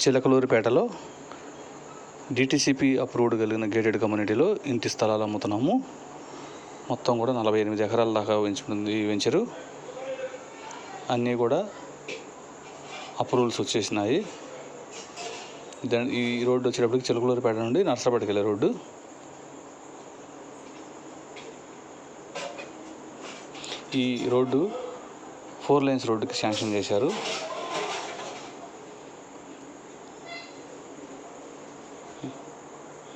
చిలకలూరిపేటలో DTCP approved కలిగిన gated కమ్యూనిటీలో ఇంటి స్థలాలు అమ్ముతున్నాము. మొత్తం కూడా నలభై ఎనిమిది ఎకరాల దాకా పెంచుకుంది ఈ వెంచరు అన్నీ కూడా అప్రూవల్స్ వచ్చేసినాయి. దాని ఈ రోడ్డు వచ్చేటప్పటికి చిలకలూరిపేట నుండి నర్సరాపేటకి వెళ్ళే రోడ్డు. ఈ రోడ్డు ఫోర్ లైన్స్ రోడ్డుకి శాంక్షన్ చేశారు.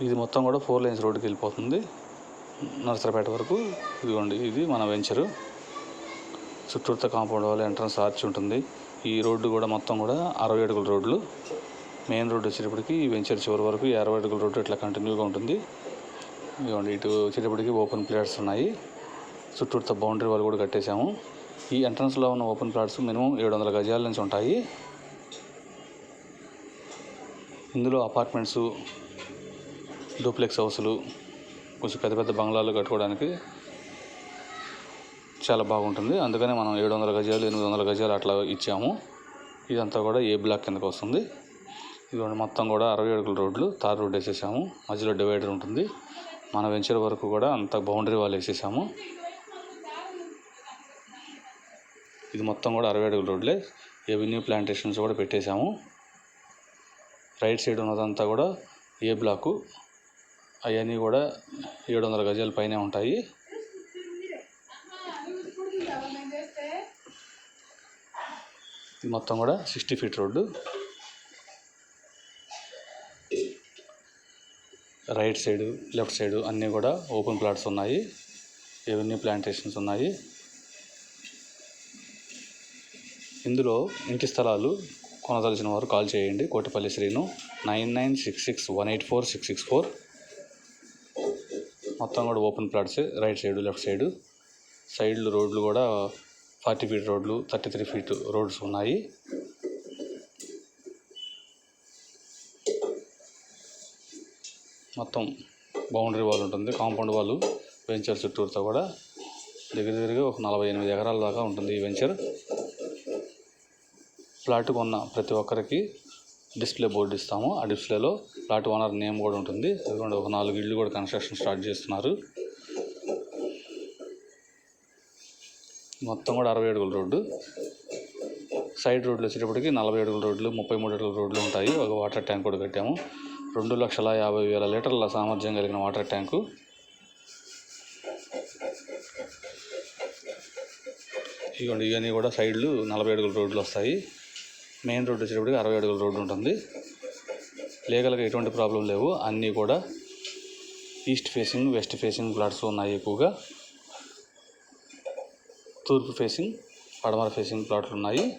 ఇది మొత్తం కూడా ఫోర్ లైన్స్ రోడ్డుకి వెళ్ళిపోతుంది. నర్సరాపేట వరకు. ఇదిగోండి ఇది మన వెంచరు. చుట్టూర్త కాంపౌండ్ వాళ్ళ ఎంట్రన్స్ ఆర్చి ఉంటుంది. ఈ రోడ్డు కూడా మొత్తం కూడా అరవై అడుగుల రోడ్లు. మెయిన్ రోడ్డు వచ్చేటప్పటికి ఈ వెంచర్ చివరి వరకు ఈ అరవై అడుగుల రోడ్డు ఇట్లా కంటిన్యూగా ఉంటుంది. ఇదిగోండి ఇటు వచ్చేటప్పటికి ఓపెన్ ప్లేట్స్ ఉన్నాయి. చుట్టూర్త బౌండరీ వాళ్ళు కూడా కట్టేశాము. ఈ ఎంట్రన్స్లో ఉన్న ఓపెన్ ప్లాట్స్ మినిమం ఏడు వందల గజాల నుంచి ఉంటాయి. ఇందులో అపార్ట్మెంట్స్ డూప్లెక్స్ హౌసులు కొంచెం పెద్ద పెద్ద బంగ్లాలు కట్టుకోవడానికి చాలా బాగుంటుంది. అందుకనే మనం ఏడు వందల గజాలు ఎనిమిది వందల గజాలు అట్లా ఇచ్చాము. ఇదంతా కూడా ఏ బ్లాక్ కిందకు వస్తుంది. ఇదిగోండి మొత్తం కూడా అరవై అడుగుల రోడ్లు తార్ రోడ్ వేసేసాము. మధ్యలో డివైడర్ ఉంటుంది. మన వెంచర్ వరకు కూడా అంత బౌండరీ వాళ్ళు వేసేసాము. ఇది మొత్తం కూడా అరవై అడుగుల రోడ్లే. ఎవెన్యూ ప్లాంటేషన్స్ కూడా పెట్టేశాము. రైట్ సైడ్ ఉన్నదంతా కూడా ఏ బ్లాకు. అవన్నీ కూడా ఏడు వందల గజాల పైనే ఉంటాయి. ఇది మొత్తం కూడా sixty feet road. Right side left side అన్నీ కూడా ఓపెన్ ప్లాట్స్ ఉన్నాయి. ఎవెన్యూ ప్లాంటేషన్స్ ఉన్నాయి. ఇందులో ఇంటి స్థలాలు కొనదలిచిన వారు కాల్ చేయండి. Kotipalli Srinu nine nine six six one eight four six six four. మొత్తం కూడా open plots right side left side. సైడ్లు రోడ్లు కూడా ఫార్టీ ఫీట్ రోడ్లు థర్టీ త్రీ ఫీట్ రోడ్స్ ఉన్నాయి. మొత్తం బౌండరీ వాల్ ఉంటుంది కాంపౌండ్ వాల్ వెంచర్ చుట్టూరుతో కూడా. దగ్గర దగ్గరగా ఒక నలభై ఎనిమిది ఎకరాల దాకా ఉంటుంది ఈ వెంచర్. ప్లాట్ కొన్న ప్రతి ఒక్కరికి డిస్ప్లే బోర్డు ఇస్తాము. ఆ డిస్ప్లేలో ప్లాట్ ఓనర్ నేమ్ కూడా ఉంటుంది. అదిగోండి ఒక నాలుగు ఇళ్ళు కూడా కన్స్ట్రక్షన్ స్టార్ట్ చేస్తున్నారు. మొత్తం కూడా అరవై అడుగుల రోడ్డు. సైడ్ రోడ్లు వచ్చేటప్పటికి నలభై అడుగుల రోడ్లు ముప్పై మూడు అడుగుల రోడ్లు ఉంటాయి. ఒక వాటర్ ట్యాంక్ కూడా కట్టాము. రెండు లక్షల యాభై వేల లీటర్ల సామర్థ్యం కలిగిన వాటర్ ట్యాంకు. ఇవన్నీ కూడా సైడ్లు నలభై అడుగుల రోడ్లు వస్తాయి. మెయిన్ రోడ్డు వచ్చేటప్పటికి అరవై అడుగుల రోడ్డు ఉంటుంది. లీగల్గా ఎటువంటి ప్రాబ్లం లేవు. అన్నీ కూడా east facing west facing plots ఉన్నాయి ఎక్కువగా. తూర్పు ఫేసింగ్ పడమర ఫేసింగ్ ప్లాట్లు ఉన్నాయి.